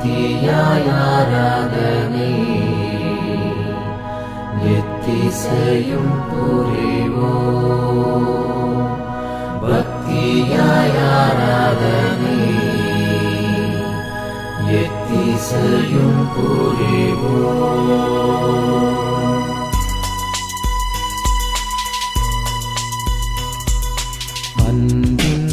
பக்தியாய் ஆராதனை எத்திசையும் புரிவோ. பக்தியாய் ஆராதனை எத்திசையும் புரிவோ. அன்பின்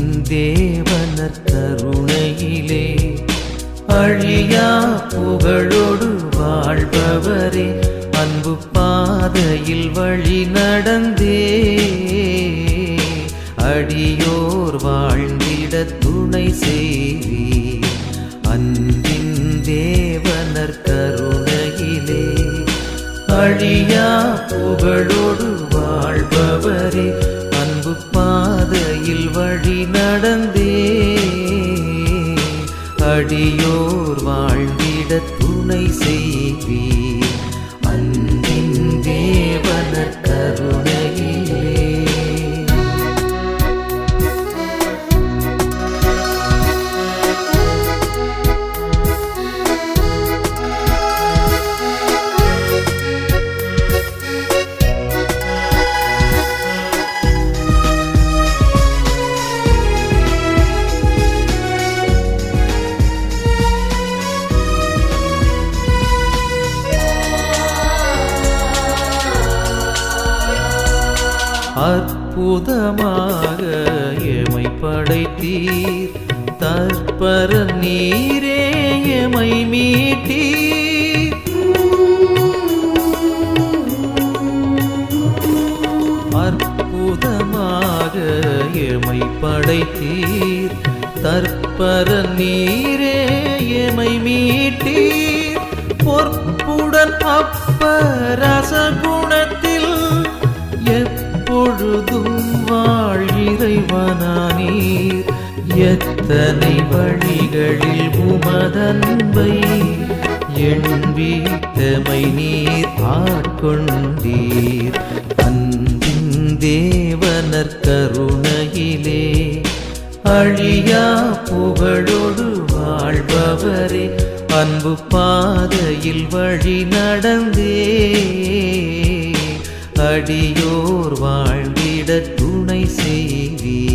வழியா புகழோடு வாழ்பவரே அன்பு பாதையில் வழி நடந்தே. அடியோர் வாழ்ந்திட துணை செய்வி. அன்பின் தேவனர் கருணையிலே அழியா புகழோடு வாழ்பவரே துணை எமை படைத்தீர். தற்பர நீரே எமை மீட்டீர். பொற்புடன் அப்பரச குணத்தில் எப்பொழுதும் வாழ்கிறைவனானீர் எத்தனை வழிகளில் உமதன்பை எண்பீத்தமை நீர் ஆட்கொண்டீர். அன்பின் தேவனர் கருணையிலே அழியா புகழோடு வாழ்பவரே அன்பு பாதையில் வழி நடந்தே. அடியோர் வாழ்ந்திட துணை செய்வீர்.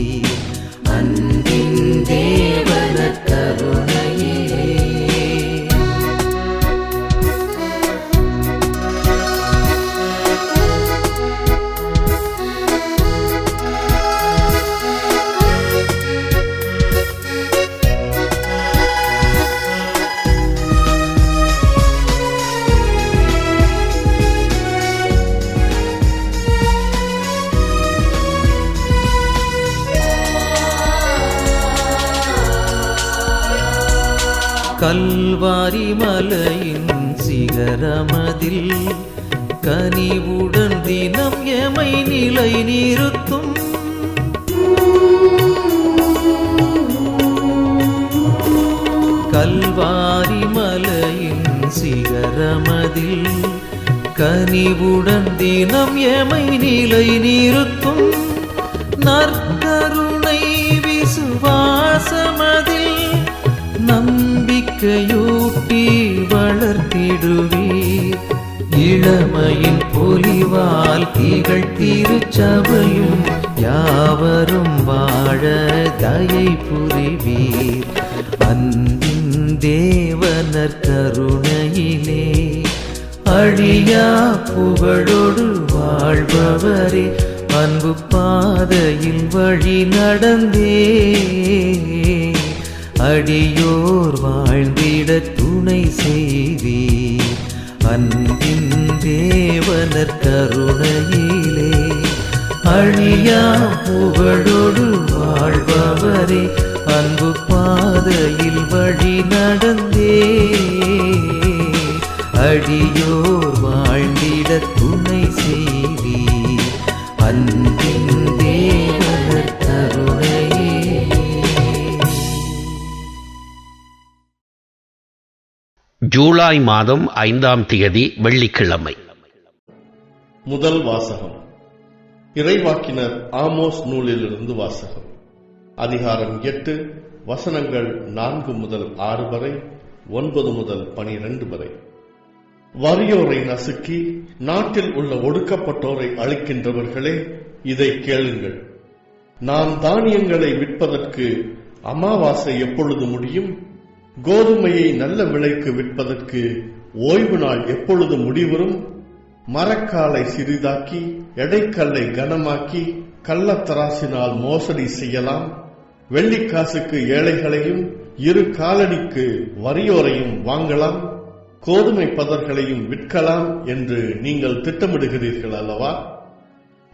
கல்வாரி மலையின் சிகரமதில் கனிவுடன் தினம் எமை நிலை நிறுத்தும். கல்வாரி மலையின் சிகரமதில் கனிவுடன் தினம் எமை நிலை நிறுத்தும். நற் நம்பிக்கையூட்டி வளர்த்திடுவீர். இளமையின் பொலிவால் திகழ் திருச்சபையும் யாவரும் வாழ தயை புரிவீர். அன்பின் தேவனர் கருணையிலே அழியா புகழோடு வாழ்பவரே அன்பு பாதையில் வழி நடந்தே. அடியோர் வாழ்ந்திட துணை செய்வீர். அன்பின் தேவனர் கருணையிலே அழியா புகழோடு வாழ்பவரே அன்பு பாதையில் வழி நடந்தே. அடியோர் வாழ்ந்திட துணை செய்வீர். அன்பு ஜூலை மாதம் ஐந்தாம் தேதி வெள்ளிக்கிழமை. முதல் வாசகம். இறைவாக்கினர் ஆமோஸ் நூலிலிருந்து வாசகம். அதிகாரம் எட்டு வசனங்கள் நான்கு முதல் ஆறு வரை ஒன்பது முதல் பனிரெண்டு வரை. வறியோரை நசுக்கி நாட்டில் உள்ள ஒடுக்கப்பட்டோரை அழிக்கின்றவர்களே இதை கேளுங்கள். நான் தானியங்களை விற்பதற்கு அமாவாசை எப்பொழுது முடியும்? கோதுமையை நல்ல விலைக்கு விற்பதற்கு ஓய்வு நாள் எப்பொழுது முடிவரும் மரக்காலை சிறிதாக்கி எடைக்கல்லை கனமாக்கி கள்ளத்தராசினால் மோசடி செய்யலாம். வெள்ளிக்காசுக்கு ஏழைகளையும் இரு காலடிக்கு வறியோரையும் வாங்கலாம். கோதுமை பதர்களையும் விற்கலாம் என்று நீங்கள் திட்டமிடுகிறீர்கள் அல்லவா?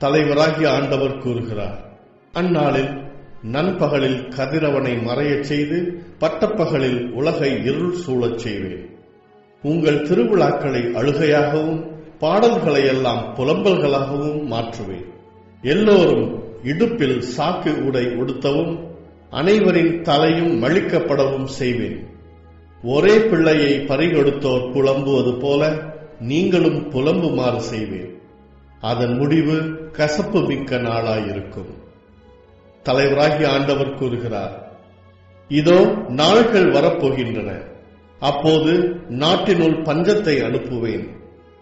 தலைவராகிய ஆண்டவர் கூறுகிறார். அந்நாளில் நண்பகலில் கதிரவனை மறையச் செய்து பட்டப்பகலில் உலகை இருள் சூழச் செய்வேன். உங்கள் திருவிழாக்களை அழுகையாகவும் பாடல்களை எல்லாம் புலம்பல்களாகவும் மாற்றுவேன். எல்லோரும் இடுப்பில் சாக்கு உடை உடுத்தவும் அனைவரின் தலையும் மழிக்கப்படவும் செய்வேன். ஒரே பிள்ளையை பறிகொடுத்தோர் புலம்புவது போல நீங்களும் புலம்புமாறு செய்வேன். அதன் முடிவு கசப்பு மிக்க நாளாயிருக்கும். தலைவராகிய ஆண்டவர் கூறுகிறார். இதோ நாள்கள் வரப்போகின்றன. அப்போது நாட்டினுள் பஞ்சத்தை அனுப்புவேன்.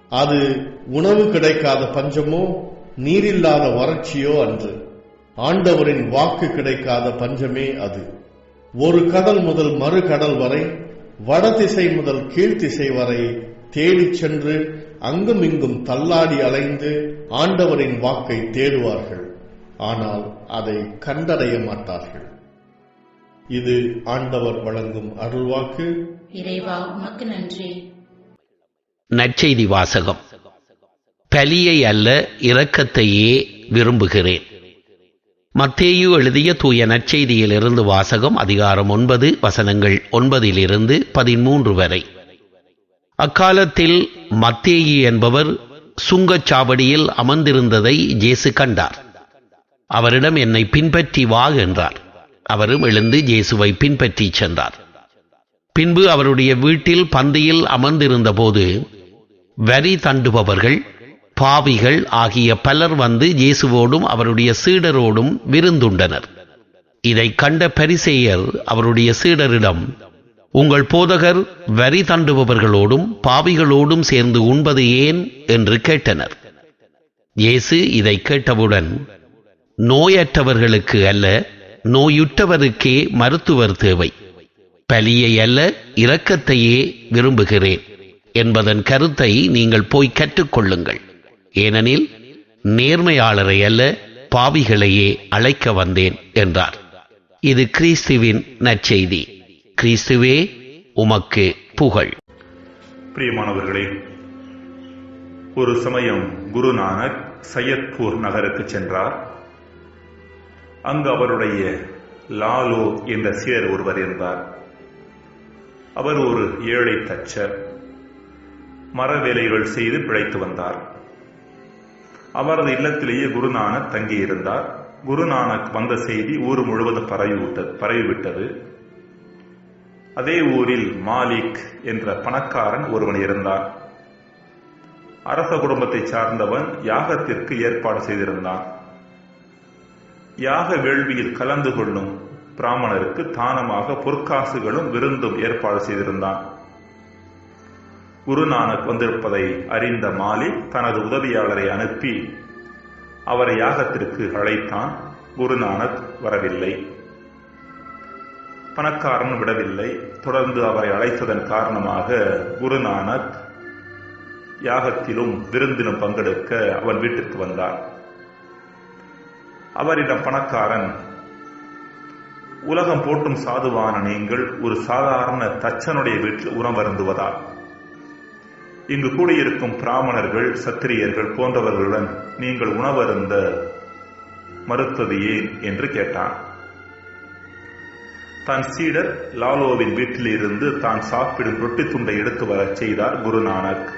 அது உணவு கிடைக்காத பஞ்சமோ நீரில்லாத வறட்சியோ அன்று. ஆண்டவரின் வாக்கு கிடைக்காத பஞ்சமே அது. ஒரு கடல் முதல் மறு கடல் வரை வடதிசை முதல் கீழ்த்திசை வரை தேடிச் சென்று அங்குமிங்கும் தள்ளாடி அலைந்து ஆண்டவரின் வாக்கை தேடுவார்கள். ஆனால் அதை கண்டடைய மாட்டார்கள். இது ஆண்டவர் வழங்கும் அருள்வாக்கு. இறைவா உமக்கு நன்றி. நற்செய்தி வாசகம். பலியை அல்ல இரக்கத்தையே விரும்புகிறேன். மத்தேயு எழுதிய தூய நற்செய்தியிலிருந்து வாசகம் அதிகாரம் ஒன்பது வசனங்கள் ஒன்பதிலிருந்து பதிமூன்று வரை. அக்காலத்தில் மத்தேயு என்பவர் சுங்கச்சாவடியில் அமர்ந்திருந்ததை ஜேசு கண்டார். அவரிடம் என்னை பின்பற்றி வா என்றார். அவரும் எழுந்து இயேசுவை பின்பற்றிச் சென்றார். பின்பு அவருடைய வீட்டில் பந்தியில் அமர்ந்திருந்தபோது வரி தண்டுபவர்கள் பாவிகள் ஆகிய பலர் வந்து இயேசுவோடும் அவருடைய சீடரோடும் விருந்துண்டனர். இதை கண்ட பரிசேயர் அவருடைய சீடரிடம் உங்கள் போதகர் வரி தண்டுபவர்களோடும் பாவிகளோடும் சேர்ந்து உண்பது ஏன்? என்று கேட்டனர். இயேசு இதை கேட்டவுடன் நோயற்றவர்களுக்கு அல்ல நோயுற்றவருக்கே மருத்துவர் தேவை. பலியை அல்ல இரக்கத்தையே விரும்புகிறேன் என்பதன் கருத்தை நீங்கள் போய் கற்றுக்கொள்ளுங்கள். ஏனெனில் நேர்மையாளரை அல்ல பாவிகளையே அழைக்க வந்தேன் என்றார். இது கிறிஸ்துவின் நற்செய்தி. கிறிஸ்துவே உமக்கு புகழ். பிரியமானவர்களே ஒரு சமயம் குருநானக் சையத்பூர் நகருக்கு சென்றார். அங்கு அவருடைய லாலோ என்ற சீடர் ஒருவர் இருந்தார். அவர் ஒரு ஏழை தச்சர். மர வேலைகள் செய்து பிழைத்து வந்தார். அவரது இல்லத்திலேயே குருநானக் தங்கியிருந்தார். குருநானக் வந்த செய்தி ஊர் முழுவதும் பரவிவிட்டது பரவிவிட்டது. அதே ஊரில் மாலிக் என்ற பணக்காரன் ஒருவன் இருந்தார் அரச குடும்பத்தை சார்ந்தவன் யாகத்திற்கு ஏற்பாடு செய்திருந்தான். யாக வேள்வியில் கலந்து கொள்ளும் பிராமணருக்கு தானமாக பொற்காசுகளும் விருந்தும் ஏற்பாடு செய்திருந்தான். குருநானக் வந்திருப்பதை அறிந்த மாலிக் தனது உதவியாளரை அனுப்பி அவரை யாகத்திற்கு அழைத்தான். குருநானக் வரவில்லை. பணக்காரன் விடவில்லை. தொடர்ந்து அவரை அழைத்ததன் காரணமாக குருநானக் யாகத்திலும் விருந்திலும் பங்கெடுக்க அவன் வீட்டிற்கு அவர் அவரிடம் பணக்காரன். உலகம் போட்டும் சாதுவான நீங்கள் ஒரு சாதாரண தச்சனுடைய வீட்டில் உணவருந்துவதால் இங்கு கூடியிருக்கும் பிராமணர்கள் சத்திரியர்கள் போன்றவர்களுடன் நீங்கள் உணவருந்த மறுத்தது ஏன் என்று கேட்டான். தன் சீடர் லாலோவின் வீட்டிலிருந்து தான் சாப்பிடும் ரொட்டி துண்டை எடுத்து வரச் செய்தார் குருநானக்.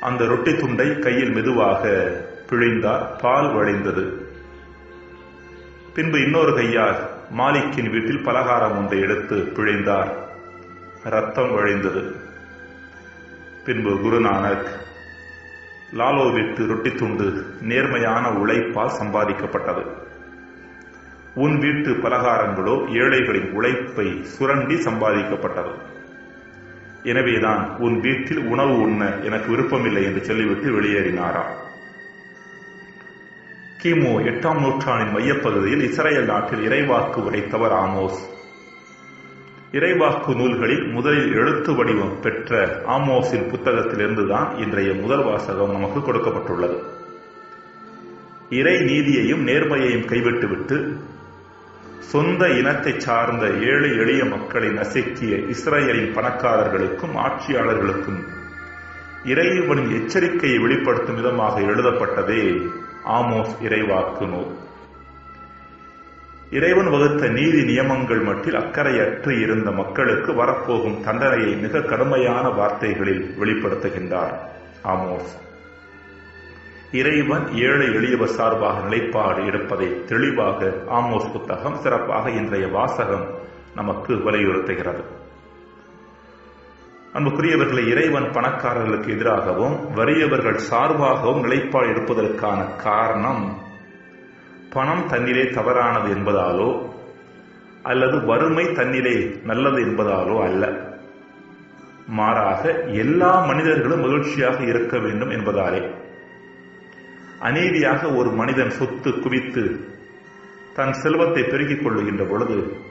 அந்த ரொட்டி துண்டை கையில் மெதுவாக பிழிந்தார் பால் வழிந்தது. பின்பு இன்னொரு கையால் மாலிக்கின் வீட்டில் பலகாரம் ஒன்றை எடுத்து பிழிந்தார். ரத்தம் வழிந்தது. பின்பு குருநானக் லாலோ வீட்டு ரொட்டி துண்டு நேர்மையான உழைப்பால் சம்பாதிக்கப்பட்டது. உன் வீட்டு பலகாரங்களோ ஏழைகளின் உழைப்பை சுரண்டி சம்பாதிக்கப்பட்டது. எனவேதான் உன் வீட்டில் உணவு உண்ண எனக்கு விருப்பமில்லை என்று சொல்லிவிட்டு வெளியேறினாராம். கிமு எட்டாம் நூற்றாண்டின் மையப்பகுதியில் இஸ்ரேல் நாட்டில் இறைவாக்கு உரைத்தவர் ஆமோஸ். இறைவாக்கு நூல்களில் முதலில் எழுத்து வடிவம் பெற்ற ஆமோஸின் புத்தகத்திலிருந்துதான் இன்றைய முதல் வாசகம் நமக்கு கொடுக்கப்பட்டுள்ளது. இறை நீதியையும் நேர்மையையும் கைவிட்டுவிட்டு சொந்த இனத்தை சார்ந்த ஏழை எளிய மக்களை நசுக்கிய இஸ்ரேலின் பணக்காரர்களுக்கும் ஆட்சியாளர்களுக்கும் இறைவனின் எச்சரிக்கையை வெளிப்படுத்தும் விதமாக எழுதப்பட்டதே ஆமோஸ் இறைவாக்கு நூல். இறைவன் வகுத்த நீதி நியமங்கள் மட்டில் அக்கறையற்று இருந்த மக்களுக்கு வரப்போகும் தண்டனையை மிக கடுமையான வார்த்தைகளில் வெளிப்படுத்துகின்றார் ஆமோஸ். இறைவன் ஏழை எளியவர் சார்பாக நிலைப்பாடு எடுப்பதை தெளிவாக ஆமோஸ் புத்தகம் சிறப்பாக இன்றைய வாசகம் நமக்கு வலியுறுத்துகிறது. அன்புக்குரியவர்களை இறைவன் பணக்காரர்களுக்கு எதிராகவும் வறியவர்கள் சார்பாகவும் நிலைப்பாடு எடுப்பதற்கான காரணம் பணம் தன்னிலே தவறானது என்பதாலோ அல்லது வறுமை தன்னிலே நல்லது என்பதாலோ அல்ல. மாறாக எல்லா மனிதர்களும் மகிழ்ச்சியாக இருக்க வேண்டும் என்பதாலே. அநீதியாக ஒரு மனிதன் சொத்து குவித்து தன் செல்வத்தை பெருக்கிக் கொள்ளுகின்ற பொழுது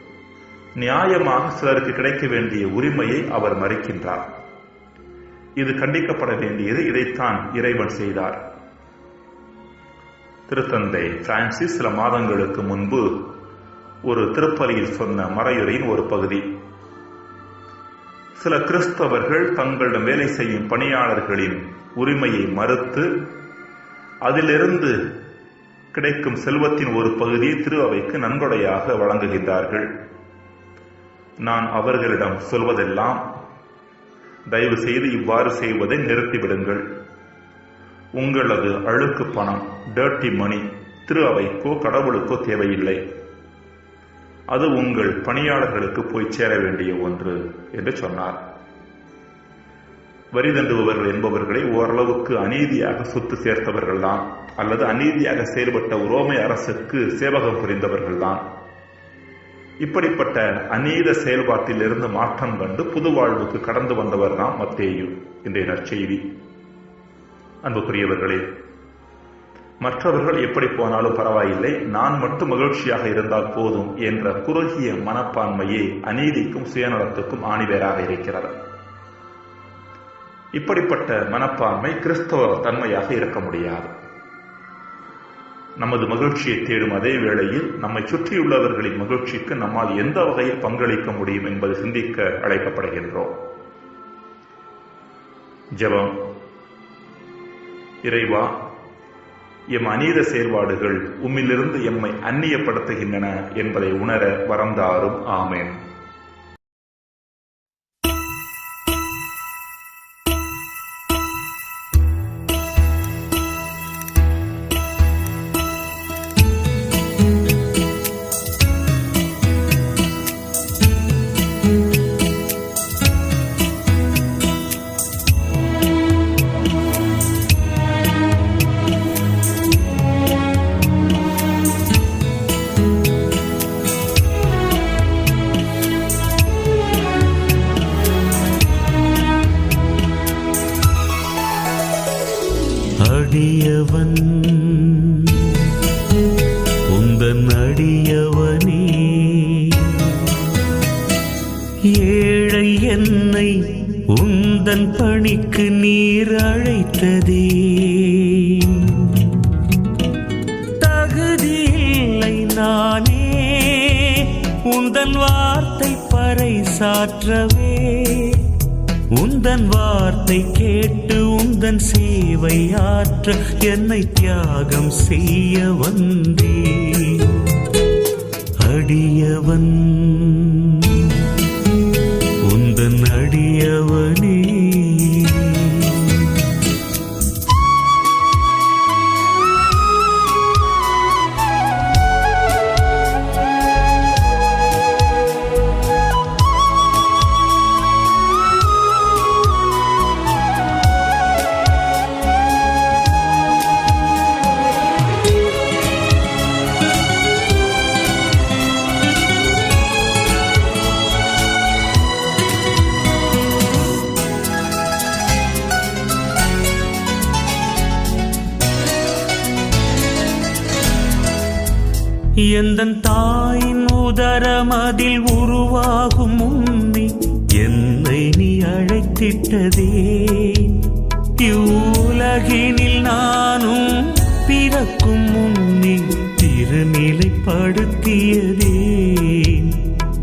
நியாயமாக சிலருக்கு கிடைக்க வேண்டிய உரிமையை அவர் மறுக்கின்றார். இது கண்டிக்கப்பட வேண்டியது இதைத்தான் இறைவன் செய்தார். திருத்தந்தை பிரான்சிஸ் சில மாதங்களுக்கு முன்பு ஒரு திருப்பலியில் சொன்ன மறையுரையின் ஒரு பகுதி. சில கிறிஸ்தவர்கள் தங்களிடம் வேலை செய்யும் பணியாளர்களின் உரிமையை மறுத்து அதிலிருந்து கிடைக்கும் செல்வத்தின் ஒரு பகுதியை திரு அவைக்கு நன்கொடையாக வழங்குகின்றார்கள். நான் அவர்களிடம் சொல்வதெல்லாம் தயவு செய்து இவ்வாறு செய்வதை நிறுத்திவிடுங்கள். உங்களது அழுக்கு பணம் டர்ட்டி மணி திரு அவைக்கோ கடவுளுக்கோ தேவையில்லை. அது உங்கள் பணியாளர்களுக்கு போய் சேர வேண்டிய ஒன்று என்று சொன்னார். வரி தண்டுபவர்கள் என்பவர்களை ஓரளவுக்கு அநீதியாக சொத்து சேர்த்தவர்கள்தான் அல்லது அநீதியாக செயல்பட்ட உரோமை அரசுக்கு சேவகம் புரிந்தவர்கள்தான். இப்படிப்பட்ட அநீத செயல்பாட்டில் இருந்து மாற்றம் கண்டு புது வாழ்வுக்கு கடந்து வந்தவர் தான் மத்தேயு இன்றைய நற்செய்தி. அன்புக்குரியவர்களே மற்றவர்கள் எப்படி போனாலும் பரவாயில்லை. நான் மட்டும் மகிழ்ச்சியாக இருந்தால் போதும் என்ற குறுகிய மனப்பான்மையே அநீதிக்கும் சுயநலத்துக்கும் ஆணிவேராக இருக்கிறது. இப்படிப்பட்ட மனப்பான்மை கிறிஸ்தவ தன்மையாக இருக்க முடியாது. நமது மகிழ்ச்சியை தேடும் அதே வேளையில் நம்மை சுற்றியுள்ளவர்களின் மகிழ்ச்சிக்கு நம்மால் எந்த வகையில் பங்களிக்க முடியும் என்பது சிந்திக்க அழைக்கப்படுகின்றோம். ஜெபம். இறைவா எம் அநீத செயல்பாடுகள் உம்மிலிருந்து எம்மை அந்நியப்படுத்துகின்றன என்பதை உணர வரந்தாரும் ஆமேன். அடியவன் சேவை ஆற்ற என்னை தியாகம் செய்ய வந்தே. அடியவன் எந்தன் தாயின் உதரமதில் உருவாகும் உண்மை என்னை நீ அழைத்திட்டதே. இவ்வுலகினில் நானும் பிறக்கும் முன்னே திருநிலைப்படுத்தியதே.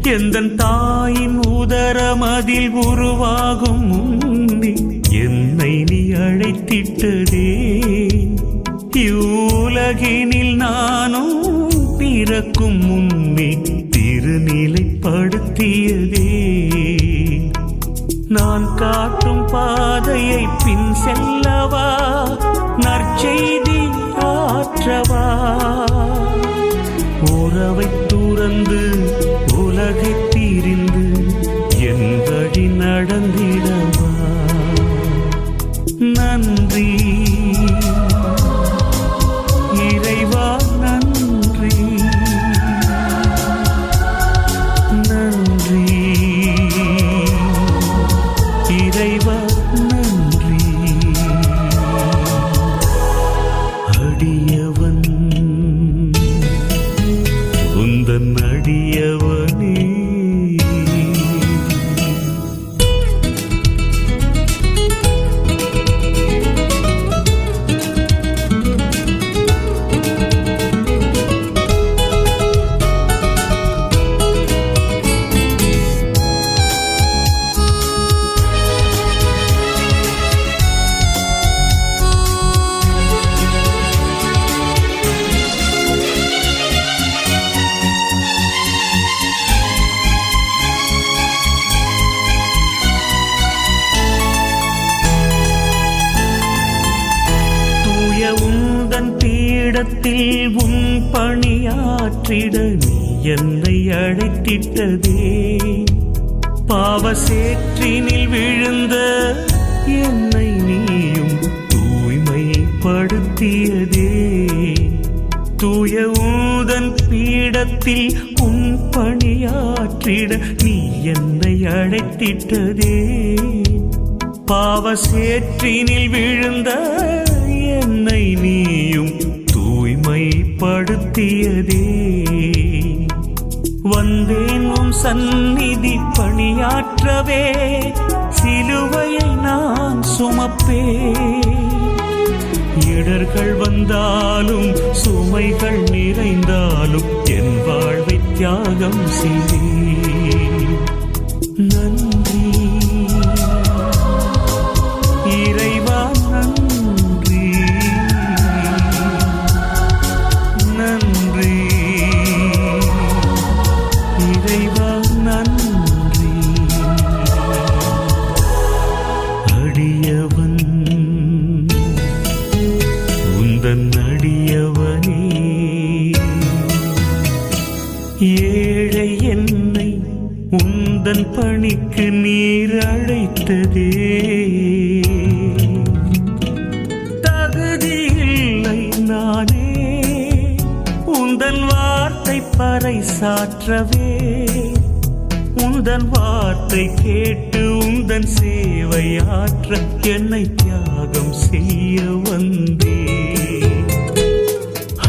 எந்தன் தாயின் உதரமதில் உருவாகும் முன்னே என்னை நீ அழைத்திட்டதே. இவ்வுலகினில் நானும் பிறக்கும் முன்னே திருநிலைப்படுத்தியதே. நான் காட்டும் பாதையை பின் செல்லவா? நற்செய்தி ஆற்றவா? உறவை துறந்து உலகை பிரிந்து என் வழி நடந்திட நேரத்தில் உன் பணியாற்றிட நீ என்னை அழைத்திட்டதே. பாவ சேற்றினில் விழுந்த என்னை நீயும் தூய்மைப்படுத்தியதே. தூய ஊதன் பீடத்தில் உன் பணியாற்றிட நீ என்னை அழைத்திட்டதே. பாவ சேற்றினில் விழுந்த என்னை நீயும் தூய்மைப்படுத்தியதே வந்தேன் உன் சந்நிதி பணியாற்றவே சிலுவையை நான் சுமப்பே. இடர்கள் வந்தாலும் சுமைகள் நிறைந்தாலும் என் வாழ்வை தியாகம் செய்தேன் பறைசாற்றவே உந்தன் வார்த்தை கேட்டு உந்தன் சேவையாற்ற என்னை தியாகம் செய்ய வந்தே.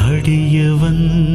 அடிய வந்த